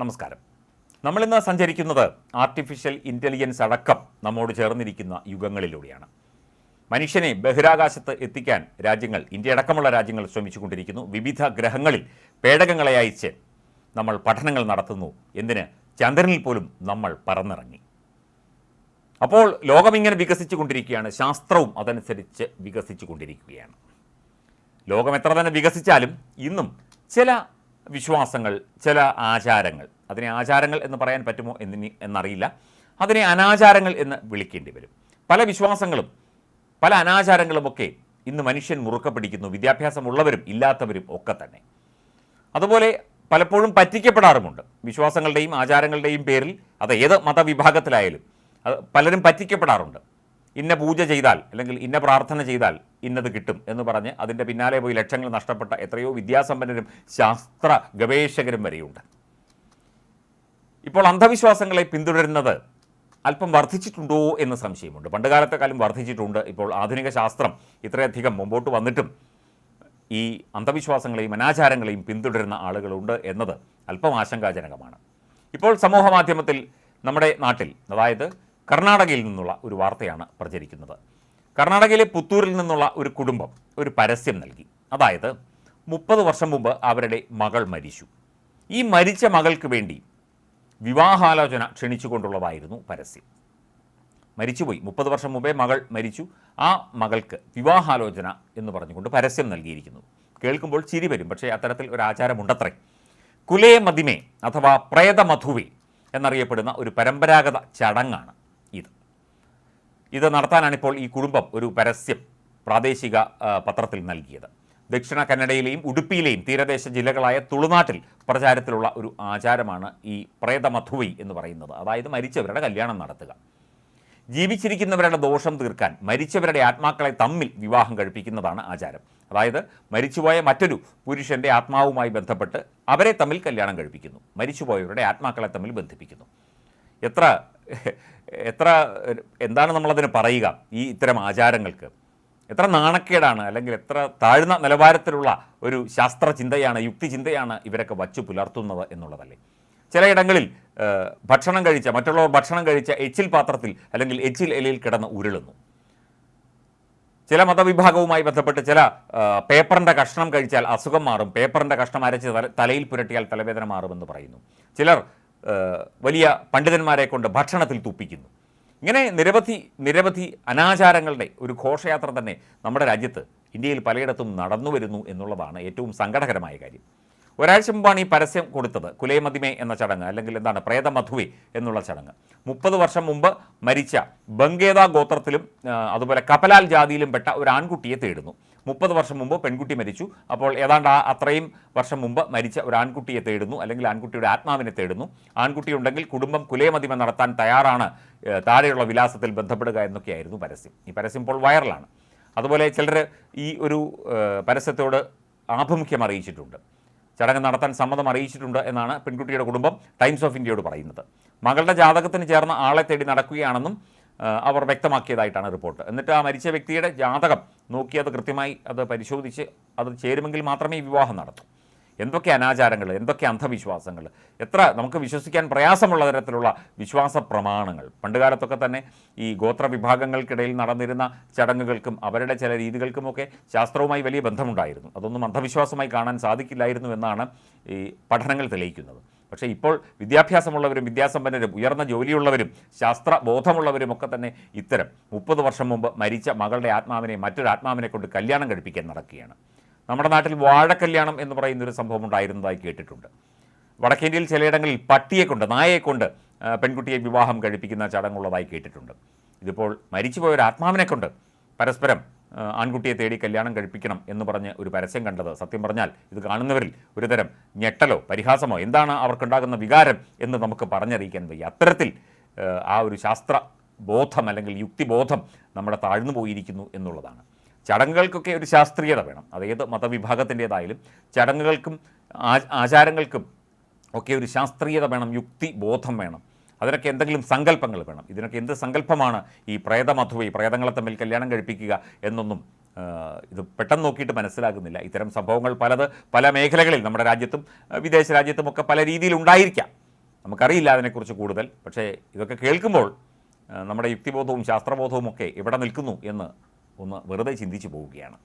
നമസ്കാരം. നമ്മളിന്ന് സഞ്ചരിക്കുന്നത് ആർട്ടിഫിഷ്യൽ ഇന്റലിജൻസ് അടക്കം നമ്മോട് ചേർന്നിരിക്കുന്ന യുഗങ്ങളിലൂടെയാണ്. മനുഷ്യനെ ബഹിരാകാശത്ത് എത്തിക്കാൻ രാജ്യങ്ങൾ ഇന്ത്യ അടക്കമുള്ള രാജ്യങ്ങൾ ശ്രമിച്ചുകൊണ്ടിരിക്കുന്നു. വിവിധ ഗ്രഹങ്ങളിൽ പേടകങ്ങളെ അയച്ച് നമ്മൾ പഠനങ്ങൾ നടത്തുന്നു. എന്തിന്? ചന്ദ്രനിൽ പോലും നമ്മൾ പറന്നിറങ്ങി. അപ്പോൾ ലോകം ഇങ്ങനെ വികസിച്ചു കൊണ്ടിരിക്കുകയാണ് ശാസ്ത്രവും അതനുസരിച്ച് വികസിച്ചു കൊണ്ടിരിക്കുകയാണ് ലോകം എത്ര തന്നെ വികസിച്ചാലും ഇന്നും ചില വിശ്വാസങ്ങൾ ചില ആചാരങ്ങൾ. അതിനെ ആചാരങ്ങൾ എന്ന് പറയാൻ പറ്റുമോ എന്നിനി എന്നറിയില്ല. അതിനെ അനാചാരങ്ങൾ എന്ന് വിളിക്കേണ്ടി വരും. പല വിശ്വാസങ്ങളും പല അനാചാരങ്ങളുമൊക്കെ ഇന്ന് മനുഷ്യൻ മുറുക്ക പിടിക്കുന്നു. വിദ്യാഭ്യാസമുള്ളവരും ഇല്ലാത്തവരും ഒക്കെ തന്നെ. അതുപോലെ പലപ്പോഴും പറ്റിക്കപ്പെടാറുമുണ്ട്. വിശ്വാസങ്ങളുടെയും ആചാരങ്ങളുടെയും പേരിൽ അത് ഏത് മതവിഭാഗത്തിലായാലും അത് പലരും പറ്റിക്കപ്പെടാറുണ്ട്. ഇന്ന പൂജ ചെയ്താൽ അല്ലെങ്കിൽ ഇന്ന പ്രാർത്ഥന ചെയ്താൽ ഇന്നത് കിട്ടും എന്ന് പറഞ്ഞ് അതിന്റെ പിന്നാലെ പോയി ലക്ഷങ്ങൾ നഷ്ടപ്പെട്ട എത്രയോ വിദ്യാസമ്പന്നരും ശാസ്ത്ര ഗവേഷകരും വരെയുണ്ട്. ഇപ്പോൾ അന്ധവിശ്വാസങ്ങളെ പിന്തുടരുന്നത് അല്പം വർദ്ധിച്ചിട്ടുണ്ടോ എന്ന് സംശയമുണ്ട്. പണ്ടുകാലത്തെക്കാലം വർദ്ധിച്ചിട്ടുണ്ട്. ഇപ്പോൾ ആധുനിക ശാസ്ത്രം ഇത്രയധികം മുമ്പോട്ട് വന്നിട്ടും ഈ അന്ധവിശ്വാസങ്ങളെയും അനാചാരങ്ങളെയും പിന്തുടരുന്ന ആളുകളുണ്ട് എന്നത് അല്പം ആശങ്കാജനകമാണ്. ഇപ്പോൾ സമൂഹ മാധ്യമത്തിൽ നമ്മുടെ നാട്ടിൽ അതായത് കർണാടകയിൽ നിന്നുള്ള ഒരു വാർത്തയാണ് പ്രചരിക്കുന്നത്. കർണാടകയിലെ പുത്തൂരിൽ നിന്നുള്ള ഒരു കുടുംബം ഒരു പരസ്യം നൽകി. അതായത് മുപ്പത് വർഷം മുമ്പ് അവരുടെ മകൾ മരിച്ചു. ഈ മരിച്ച മകൾക്ക് വേണ്ടി വിവാഹാലോചന ക്ഷണിച്ചുകൊണ്ടുള്ളതായിരുന്നു പരസ്യം. മരിച്ചുപോയി. മുപ്പത് വർഷം മുമ്പേ മകൾ മരിച്ചു. ആ മകൾക്ക് വിവാഹാലോചന എന്ന് പറഞ്ഞുകൊണ്ട് പരസ്യം നൽകിയിരിക്കുന്നു. കേൾക്കുമ്പോൾ ചിരി വരും. പക്ഷേ അത്തരത്തിൽ ഒരു ആചാരമുണ്ടത്രേ. കുലേ മതിമേ അഥവാ പ്രേതമധുവേ എന്നറിയപ്പെടുന്ന ഒരു പരമ്പരാഗത ചടങ്ങാണ് ഇത് നടത്താനാണ് ഇപ്പോൾ ഈ കുടുംബം ഒരു പരസ്യം പ്രാദേശിക പത്രത്തിൽ നൽകിയത്. ദക്ഷിണ കന്നഡയിലെയും ഉടുപ്പിയിലെയും തീരദേശ ജില്ലകളായ തുളുനാട്ടിൽ പ്രചാരത്തിലുള്ള ഒരു ആചാരമാണ് ഈ പ്രേതമധുവൈ എന്ന് പറയുന്നത്. അതായത് മരിച്ചവരുടെ കല്യാണം നടത്തുക. ജീവിച്ചിരിക്കുന്നവരുടെ ദോഷം തീർക്കാൻ മരിച്ചവരുടെ ആത്മാക്കളെ തമ്മിൽ വിവാഹം കഴിപ്പിക്കുന്നതാണ് ആചാരം. അതായത് മരിച്ചുപോയ മറ്റൊരു പുരുഷന്റെ ആത്മാവുമായി ബന്ധപ്പെട്ട് അവരെ തമ്മിൽ കല്യാണം കഴിപ്പിക്കുന്നു. മരിച്ചുപോയവരുടെ ആത്മാക്കളെ തമ്മിൽ ബന്ധിപ്പിക്കുന്നു. എത്ര എത്ര എന്താണ് നമ്മളതിന് പറയുക ഈ ഇത്തരം ആചാരങ്ങൾക്ക്? എത്ര നാണക്കേടാണ് അല്ലെങ്കിൽ എത്ര താഴ്ന്ന നിലവാരത്തിലുള്ള ഒരു ശാസ്ത്ര ചിന്തയാണ് യുക്തി ചിന്തയാണ് ഇവരൊക്കെ വച്ചു പുലർത്തുന്നത് എന്നുള്ളതല്ലേ? ചിലയിടങ്ങളിൽ ഭക്ഷണം കഴിച്ച മറ്റുള്ളവർ ഭക്ഷണം കഴിച്ച എച്ചിൽ പാത്രത്തിൽ അല്ലെങ്കിൽ എച്ചിൽ ഇലയിൽ കിടന്ന് ഉരുളുന്നു. ചില മതവിഭാഗവുമായി ബന്ധപ്പെട്ട് ചില പേപ്പറിന്റെ കഷ്ണം കഴിച്ചാൽ അസുഖം മാറും പേപ്പറിന്റെ കഷ്ണം അരച്ച് തല- തലയിൽ പുരട്ടിയാൽ തലവേദന മാറുമെന്ന് പറയുന്നു. ചിലർ വലിയ പണ്ഡിതന്മാരെ കൊണ്ട് ഭക്ഷണത്തിൽ തുപ്പിക്കുന്നു. ഇങ്ങനെ നിരവധി നിരവധി അനാചാരങ്ങളുടെ ഒരു ഘോഷയാത്ര തന്നെ നമ്മുടെ രാജ്യത്ത് ഇന്ത്യയിൽ പലയിടത്തും നടന്നു വരുന്നു എന്നുള്ളതാണ് ഏറ്റവും സങ്കടകരമായ കാര്യം. ഒരാഴ്ച മുമ്പാണ് ഈ പരസ്യം കൊടുത്തത് കുലേമതിമേ എന്ന ചടങ്ങ് അല്ലെങ്കിൽ എന്താണ് പ്രേതമധുവി എന്നുള്ള ചടങ്ങ്. മുപ്പത് വർഷം മുമ്പ് മരിച്ച ബംഗേദ ഗോത്രത്തിലും അതുപോലെ കപലാൽ ജാതിയിലും പെട്ട ഒരു ആൺകുട്ടിയെ തേടുന്നു. മുപ്പത് വർഷം മുമ്പ് പെൺകുട്ടി മരിച്ചു. അപ്പോൾ ഏതാണ്ട് ആ അത്രയും വർഷം മുമ്പ് മരിച്ച ഒരു ആൺകുട്ടിയെ തേടുന്നു അല്ലെങ്കിൽ ആൺകുട്ടിയുടെ ആത്മാവിനെ തേടുന്നു. ആൺകുട്ടി ഉണ്ടെങ്കിൽ കുടുംബം കുലേമതിമ നടത്താൻ തയ്യാറാണ് താഴെയുള്ള വിലാസത്തിൽ ബന്ധപ്പെടുക എന്നൊക്കെയായിരുന്നു പരസ്യം. ഈ പരസ്യം ഇപ്പോൾ വൈറലാണ്. അതുപോലെ ചിലർ ഈ ഒരു പരസ്യത്തോട് ആഭിമുഖ്യം അറിയിച്ചിട്ടുണ്ട്. ചടങ്ങ് നടത്താൻ സമ്മതം അറിയിച്ചിട്ടുണ്ട് എന്നാണ് പെൺകുട്ടിയുടെ കുടുംബം ടൈംസ് ഓഫ് ഇന്ത്യയോട് പറയുന്നത്. മകളുടെ ജാതകത്തിന് ചേർന്ന ആളെ തേടി നടക്കുകയാണെന്നും അവർ വ്യക്തമാക്കിയതായിട്ടാണ് റിപ്പോർട്ട്. എന്നിട്ട് ആ മരിച്ച വ്യക്തിയുടെ ജാതകം നോക്കി അത് കൃത്യമായി അത് പരിശോധിച്ച് അത് ചേരുമെങ്കിൽ മാത്രമേ വിവാഹം നടത്തൂ. എന്തൊക്കെ അനാചാരങ്ങൾ എന്തൊക്കെ അന്ധവിശ്വാസങ്ങൾ എത്ര നമുക്ക് വിശ്വസിക്കാൻ പ്രയാസമുള്ള തരത്തിലുള്ള വിശ്വാസ പ്രമാണങ്ങൾ. പണ്ടുകാലത്തൊക്കെ തന്നെ ഈ ഗോത്ര വിഭാഗങ്ങൾക്കിടയിൽ നടന്നിരുന്ന ചടങ്ങുകൾക്കും അവരുടെ ചില രീതികൾക്കുമൊക്കെ ശാസ്ത്രവുമായി വലിയ ബന്ധമുണ്ടായിരുന്നു. അതൊന്നും അന്ധവിശ്വാസമായി കാണാൻ സാധിക്കില്ലായിരുന്നു എന്നാണ് ഈ പഠനങ്ങൾ തെളിയിക്കുന്നത്. പക്ഷേ ഇപ്പോൾ വിദ്യാഭ്യാസമുള്ളവരും വിദ്യാസമ്പന്നരും ഉയർന്ന ജോലിയുള്ളവരും ശാസ്ത്ര ബോധമുള്ളവരും ഒക്കെ തന്നെ ഇത്തരം മുപ്പത് വർഷം മുമ്പ് മരിച്ച മകളുടെ ആത്മാവിനെ മറ്റൊരു ആത്മാവിനെ കൊണ്ട് കല്യാണം കഴിപ്പിക്കാൻ നടക്കുകയാണ്. നമ്മുടെ നാട്ടിൽ വാഴക്കല്യാണം എന്ന് പറയുന്ന ഒരു സംഭവം ഉണ്ടായിരുന്നതായി കേട്ടിട്ടുണ്ട്. വടക്കേന്ത്യയിൽ ചിലയിടങ്ങളിൽ പട്ടിയെ കൊണ്ട് നായയെ കൊണ്ട് പെൺകുട്ടിയെ വിവാഹം കഴിപ്പിക്കുന്ന ചടങ്ങുള്ളതായി കേട്ടിട്ടുണ്ട്. ഇതിപ്പോൾ മരിച്ചുപോയ ഒരു ആത്മാവിനെ കൊണ്ട് പരസ്പരം ആൺകുട്ടിയെ തേടി കല്യാണം കഴിപ്പിക്കണം എന്ന് പറഞ്ഞ് ഒരു പരസ്യം കണ്ടത്. സത്യം പറഞ്ഞാൽ ഇത് കാണുന്നവരിൽ ഒരുതരം ഞെട്ടലോ പരിഹാസമോ എന്താണ് അവർക്കുണ്ടാകുന്ന വികാരം എന്ന് നമുക്ക് പറഞ്ഞറിയിക്കാൻ വയ്യ. അത്തരത്തിൽ ആ ഒരു ശാസ്ത്ര ബോധം അല്ലെങ്കിൽ യുക്തിബോധം നമ്മുടെ താഴ്ന്നു പോയിരിക്കുന്നു എന്നുള്ളതാണ്. ചടങ്ങുകൾക്കൊക്കെ ഒരു ശാസ്ത്രീയത വേണം. അത് മതവിഭാഗത്തിന്റേതായാലും ചടങ്ങുകൾക്കും ആചാരങ്ങൾക്കും ഒക്കെ ഒരു ശാസ്ത്രീയത വേണം യുക്തി ബോധം വേണം. അതിനൊക്കെ എന്തെങ്കിലും സങ്കല്പങ്ങൾ വേണം. ഇതിനൊക്കെ എന്ത് സങ്കല്പമാണ് ഈ പ്രേതമധുവൈ പ്രേതങ്ങളെ തമ്മിൽ കല്യാണം കഴിപ്പിക്കുക എന്നൊന്നും ഇത് പെട്ടെന്ന് നോക്കിയിട്ട് മനസ്സിലാകുന്നില്ല. ഇത്തരം സംഭവങ്ങൾ പലത് പല മേഖലകളിൽ നമ്മുടെ രാജ്യത്തും വിദേശ രാജ്യത്തുമൊക്കെ പല രീതിയിൽ ഉണ്ടായിരിക്കാം. നമുക്കറിയില്ല അതിനെക്കുറിച്ച് കൂടുതൽ. പക്ഷേ ഇതൊക്കെ കേൾക്കുമ്പോൾ നമ്മുടെ യുക്തിബോധവും ശാസ്ത്രബോധവും ഒക്കെ ഇവിടെ നിൽക്കുന്നു എന്ന് ഒന്ന് വെറുതെ ചിന്തിച്ചു പോവുകയാണ്.